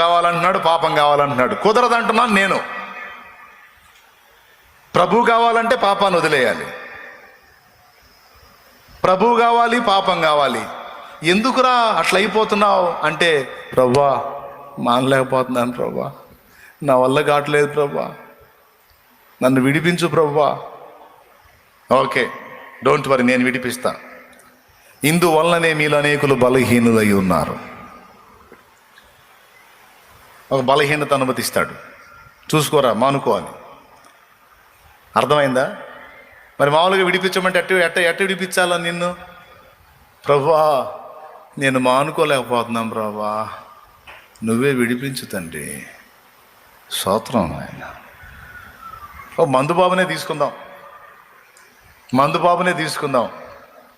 కావాలంటున్నాడు పాపం కావాలంటున్నాడు. కుదరదంటున్నాను నేను. ప్రభు కావాలంటే పాపాన్ని వదిలేయాలి. ప్రభు కావాలి పాపం కావాలి. ఎందుకురా అట్లా అయిపోతున్నావు? అంటే ప్రభా మానలేకపోతున్నాను ప్రభా. నా వల్ల కావట్లేదు ప్రభా. నన్ను విడిపించు ప్రభా. ఓకే డోంట్ వరీ నేను విడిపిస్తా. ఇందువల్లనే మీలో అనేకులు బలహీనులై ఉన్నారు. ఒక బలహీనత అనుమతిస్తాడు. చూసుకోరా మానుకో అని. అర్థమైందా? మరి మామూలుగా విడిపించమంటే ఎట్ట ఎట్ట ఎట్ట విడిపించాలా నిన్ను? ప్రభా నేను మానుకోలేకపోతున్నాం ప్రభా. నువ్వే విడిపించు తండ్రి. స్తోత్రం ఆయన ఓ మందు బాబునే తీసుకుందాం. మందు బాబునే తీసుకుందాం.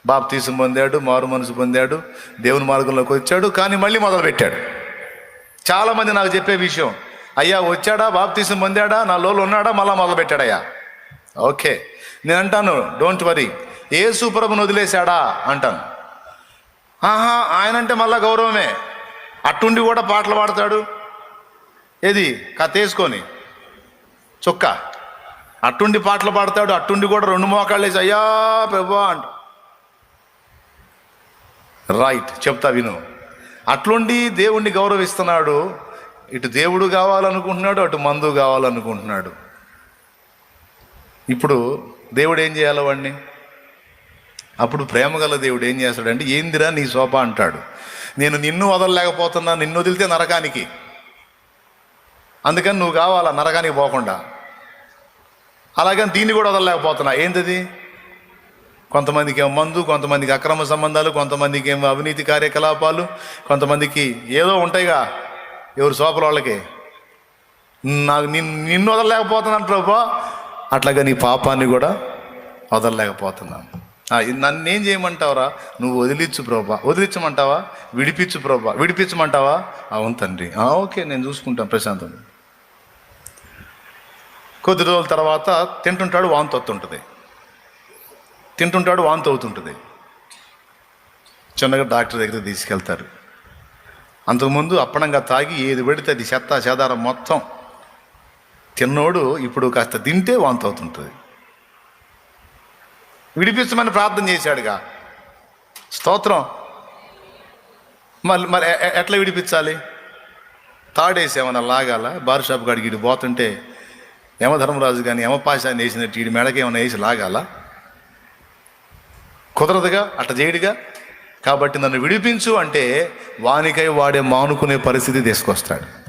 బాప్తీసం పొందాడు మారు మనసు పొందాడు దేవుని మార్గంలోకి వచ్చాడు కానీ మళ్ళీ మొదలు పెట్టాడు చాలామంది నాకు చెప్పే విషయం. అయ్యా వచ్చాడా? బాప్తీసం పొందాడా? నా లోలు ఉన్నాడా? మళ్ళా మొదలు పెట్టాడయ్యా ఓకే. నేను అంటాను డోంట్ వరీ ఏ సూపరమును వదిలేశాడా? అంటాను. ఆహా ఆయన అంటే మళ్ళా గౌరవమే. అట్టుండి కూడా పాటలు పాడతాడు. ఏది? కథ వేసుకొని. చొక్క. అట్టుండి పాటలు పాడతాడు. అట్టుండి కూడా రెండు మోకాళ్ళు వేసి అయ్యా ప్రభా అంట. రైట్ చెప్తా విను. అట్లుండి దేవుణ్ణి గౌరవిస్తున్నాడు. ఇటు దేవుడు కావాలనుకుంటున్నాడు అటు మందు కావాలనుకుంటున్నాడు. ఇప్పుడు దేవుడు ఏం చేయాలి వాడిని అప్పుడు ప్రేమగల దేవుడు ఏం చేస్తాడంటే ఏందిరా నీ శోభ అంటాడు. నేను నిన్ను వదలలేకపోతున్నా నిన్ను వదిలితే నరకానికి. అందుకని నువ్వు కావాలా నరకానికి పోకుండా? అలాగని దీన్ని కూడా వదలలేకపోతున్నా. ఏంటది? కొంతమందికి ఏమో మందు కొంతమందికి అక్రమ సంబంధాలు కొంతమందికి ఏమో అవినీతి కార్యకలాపాలు కొంతమందికి ఏదో ఉంటాయిగా ఎవరు సోపల వాళ్ళకి. నాకు నిన్ను నిన్ను వదలలేకపోతున్నాను ప్రభా. అట్లాగా నీ పాపాన్ని కూడా వదలలేకపోతున్నాను. నన్ను ఏం చేయమంటావురా? నువ్వు వదిలించు ప్రభా. వదిలించమంటావా విడిపించు ప్రభా. విడిపించమంటావా? అవును తండ్రి. ఓకే నేను చూసుకుంటాను ప్రశాంతం కొద్ది రోజుల తర్వాత తింటుంటాడు వాంతి వస్తుంటుంది. తింటుంటాడు వాంతి అవుతుంటుంది. చిన్నగా డాక్టర్ దగ్గర తీసుకెళ్తారు. అంతకుముందు అప్పడంగా తాగి ఏది పెడితే అది చెత్త చెదారం మొత్తం తిన్నోడు ఇప్పుడు కాస్త తింటే వాంతి అవుతుంటుంది. విడిపించమని ప్రార్థన చేశాడుగా. స్తోత్రం. మళ్ళీ మరి ఎట్లా విడిపించాలి? తాడేసేమన్నా లాగాల? బార్ షాప్ కాడికి ఇటు పోతుంటే యమధర్మరాజు కానీ యమపాశాన్ని వేసినట్టు ఈడి మెడకి వేసి లాగాల? కుదరదుగా అట్ట చేయడుగా. కాబట్టి నన్ను విడిపించు అంటే వానికై వాడే మానుకునే పరిస్థితి తీసుకొస్తాడు.